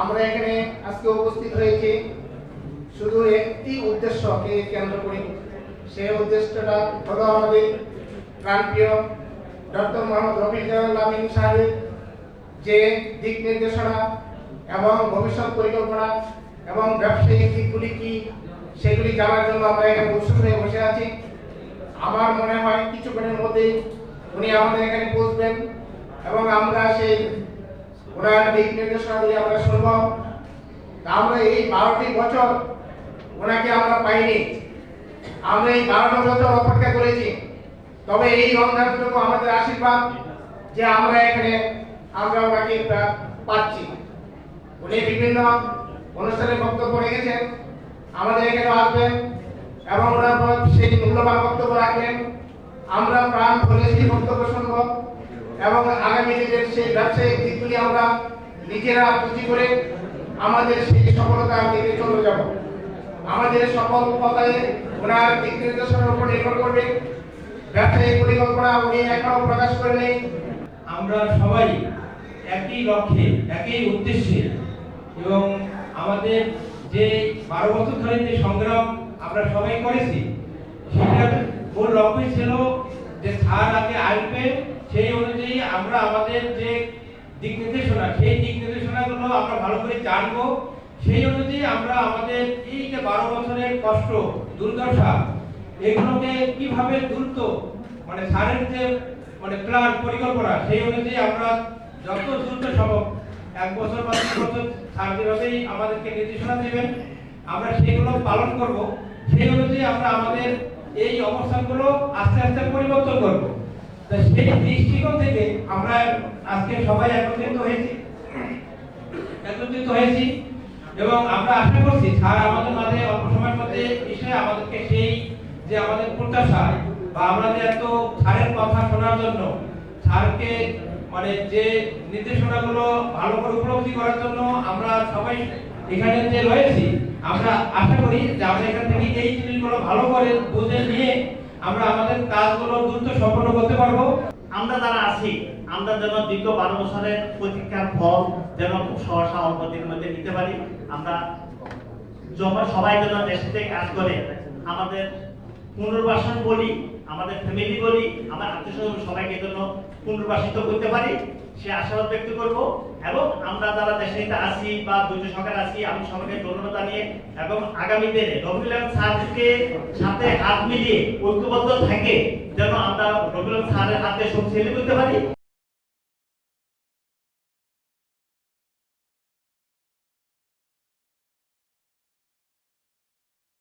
আমরা এখানে আজকে উপস্থিত হয়েছি শুধু একটি উদ্দেশ্যকে কেন্দ্র করি। সেই উদ্দেশ্যটা হলো আমাদের প্রাণপ্রিয় ডক্টর মোহাম্মদ রফিকুল আমিন সাহেব, যে দিক নির্দেশনা এবং ভবিষ্যৎ পরিকল্পনা এবং ব্যবসায়িক দিকগুলি কি সেগুলি জানার জন্য আমরা এখানে উৎসুক হয়ে বসে আছি। আমার মনে হয় কিছুক্ষণের মধ্যেই উনি আমাদের এখানে পৌঁছবেন এবং আমরা সেই ওনার দিক নির্দেশনাগুলি আমরা শুনব। আমরা এই বারোটি বছর ওনাকে আমরা পাইনি। আমরা এই বারোটা বছর অপেক্ষা করেছি। তবে এই রমজানটুকু আমাদের আশীর্বাদ যে আমরা এখানে, আমরা ওনাকে পাচ্ছি। উনি বিভিন্ন অনুষ্ঠানে বক্তব্য রেখেছেন, আমাদের এখানে আসবেন এবং ওনার সেই মূল্যবান বক্তব্য রাখবেন। আমরা প্রাণ ভরে সেই বক্তব্য শুনব। এবং আগামী দিনের সেই ব্যবসায়িক দিকগুলি আমরা নিজেরা পুঁজি করে আমাদের সেই সফলতার দিকে চলে যাব। আমাদের সফলতায় ওনার দিক নির্দেশনার উপর নির্ভর করবে। ব্যবসায়িক পরিকল্পনা উনি এখনও প্রকাশ করেনি আমরা সবাই একই লক্ষ্যে, একই উদ্দেশ্যে এবং আমাদের যে বারো বছর ধরে যে সংগ্রাম আমরা সবাই করেছি, সেটার মূল লক্ষ্য ছিল যে স্যার আগে আসবে সেই অনুযায়ী আমরা আমাদের যে দিক নির্দেশনা, সেই দিক নির্দেশনাগুলো আমরা ভালো করে জানব। সেই অনুযায়ী আমরা আমাদের এই যে বারো বছরের কষ্ট, দুর্দশা, এগুলোকে কীভাবে দ্রুত মানে স্যারের যে মানে প্ল্যান, পরিকল্পনা, সেই অনুযায়ী আমরা যত দ্রুত সম্ভব এক বছর বা দুই বছর স্যার যেভাবেই আমাদেরকে নির্দেশনা দেবেন, আমরা সেগুলো পালন করব। সেই অনুযায়ী আমরা আমাদের এই অবস্থানগুলো আস্তে আস্তে পরিবর্তন করব। তা সেই দৃষ্টিকোণ থেকে আমরা আজকে সবাই একত্রিত হয়েছি। একত্রিত হয়েছি এবং আমরা আশা করছি স্যার আমাদের মাঝে অল্প সময়ের মধ্যে এসে আমাদেরকে সেই যে আমাদের প্রত্যাশা বা আমরা যে এত স্যারের কথা শোনার জন্য, স্যারকে মানে যে নির্দেশনাগুলো ভালো করে উপলব্ধি করার জন্য আমরা সবাই এখানে যে রয়েছি আমরা আশা করি যে আমরা এখান থেকে এই জিনিসগুলো ভালো করে বুঝে নিয়ে আমরা আমাদের কাজগুলো দ্রুত সম্পন্ন করতে পারব। আমরা যারা আছি, আমরা যেন দ্বিতীয় বারো বছরের প্রতিজ্ঞার ফল যেন খুব সহসা অল্প মধ্যে নিতে পারি। আমরা যখন সবাই যেন দেশে কাজ করে আমাদের পুনর্বাসন বলি, আমাদের ফ্যামিলি বলি, আমার আত্মীয় সবাইকে জন্য পুনর্বাসিত করতে পারি, সে আশাবাদ ব্যক্ত করব এবং আমরা যারা দেশে নিতে আসি বা দুইটা সরকার আসি আমি সবাইকে ধন্যবাদ জানিয়ে এবং আগামী দিনে রবিউল আলম স্যারকে সাথে হাত মিলিয়ে ঐক্যবদ্ধ থাকে, যেন আমরা রবিউল আলম স্যারের হাতে ছেলে করতে পারি